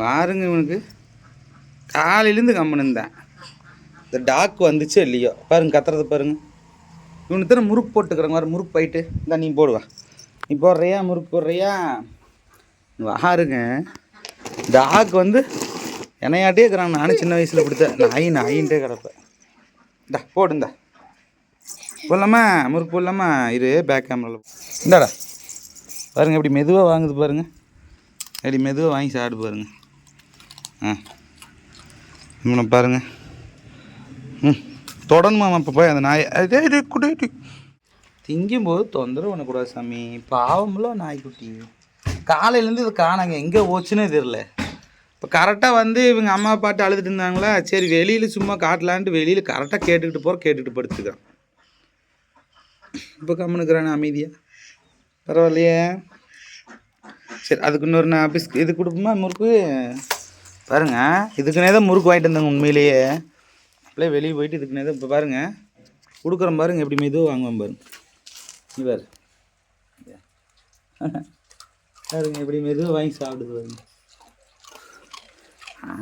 வாருங்க இவனுக்கு? காலையிலேருந்து கம்மன் இருந்தேன். இந்த டாக் வந்துச்சோ இல்லையோ? பாருங்க கத்துறது பாருங்க. இவனுக்கு தானே முறுக்கு போட்டுக்கிறேங்க வர முறுக்கு போயிட்டு இந்த நீ போடுவா நீ போடுறியா முறுக்கு போடுறியா? வாருங்க டாக் வந்து என்னையாட்டே இருக்கிறான். நானும் சின்ன வயசில் பிடிச்ச நாய் நாயின்ட்டே கிடப்பேன். இந்தா போடுந்தா போடலாமா? முறுக்கு போடலாமா? இரு பேக் கேமராவில் இந்தாடா. பாருங்க இப்படி மெதுவாக வாங்குது பாருங்க. எப்படி மெதுவாக வாங்கி சாப்பிட்டு பாருங்கள் ஆ இவனை பாருங்க. ம். தொடணுமா இப்போ போய் அந்த நாய்? அதே இது குடி திங்கும்போது தொந்தரவு பண்ணக்கூடாது சாமி. பாவம்ல நாய்க்குட்டி. காலையிலேருந்து இது காணாங்க. எங்கே போச்சுன்னே தெரில இப்போ கரெக்டாக வந்து இவங்க அம்மா பாட்டு அழுதுட்டு இருந்தாங்களா? சரி வெளியில் சும்மா காட்டலான்ட்டு வெளியில் கரெக்டாக கேட்டுக்கிட்டு போகிற கேட்டுக்கிட்டு படுத்துக்கிறான். இப்போ கம்முனுக்குறானே அமைதியாக பரவாயில்லையே. சரி அதுக்கு இன்னொரு நான் பிஸ்க் இது கொடுப்போமா முறுக்கு? பாருங்க இதுக்குனே தான் முறுக்கு வாங்கிட்டு வந்தாங்க உண்மையிலேயே. அப்படியே வெளியே போயிட்டு இதுக்குனே தான் இப்போ பாருங்க கொடுக்குறோம் பாருங்க எப்படி மெதுவாக வாங்குவேன் பாருங்க. இவர் பாரு. பாருங்க எப்படி மெதுவாக வாங்கி சாப்பிடுது பாருங்க.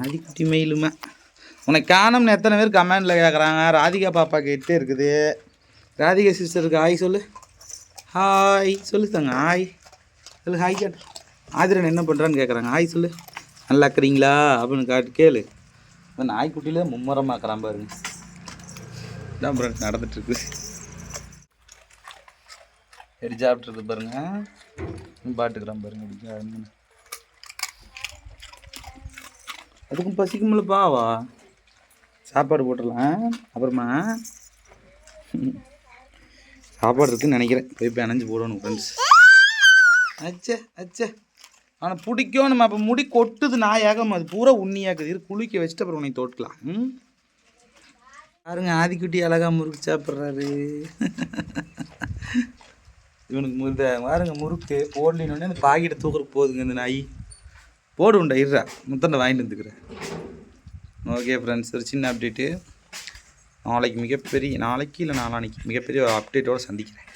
ஆதிக்குட்டி மயிலுமா. உனக்கு காணோம்னு எத்தனை பேர் கமெண்டில் கேட்குறாங்க ராதிகா பாப்பா கிட்டே இருக்குது. ராதிகா சிஸ்டருக்கு ஹாய் சொல்லு. ஹாய் சொல்லு தாங்க ஹாய் சொல்லு ஹாய் கேட்டு ஆதிரன் என்ன பண்ணுறான்னு கேட்குறாங்க ஹாய் சொல்லு. நல்லா இருக்கிறீங்களா அப்படின்னு காட்டு கேளு. இப்போ நாய்க்குட்டியில் மும்மரமாக்குறான் பாருங்க இதான் பாருங்க நடந்துட்டுருக்கு. எடி சாப்பிட்ருக்கு பாருங்க. பாட்டுக்கிறான் பாருங்க அப்படி அதுக்கும் பசிக்கும்ல பாவா? சாப்பாடு போட்டுடலாம் அப்புறமா? சாப்பாடு இருக்குன்னு நினைக்கிறேன். போய் போய் அணைஞ்சு போடணும் ஃப்ரெண்ட்ஸ் அச்சே அச்சே. ஆனால் பிடிக்கும் நம்ம அப்போ முடி கொட்டுது நாயாகும் அது பூரா உண்ணியாக்குது. இது குளிக்க வச்சுட்டு அப்புறம் உன்னை தோட்டலாம் ம்? பாருங்க ஆதிக்குட்டி அழகா முறுக்கு சாப்பிட்றாரு. இவனுக்கு முத பாருங்க முறுக்கு போடலின்னு அந்த பாக்கெட்டை தூக்குறக்கு போகுதுங்க இந்த நாய். போடு உண்டா இருறா முத்தண்டை வாங்கிட்டு வந்துக்கிறேன். ஓகே ஃப்ரெண்ட்ஸ் ஒரு சின்ன அப்டேட்டு நாளைக்கு மிகப்பெரிய நாளைக்கு இல்லை நாளானைக்கு மிகப்பெரிய ஒரு அப்டேட்டோடு சந்திக்கிறேன்.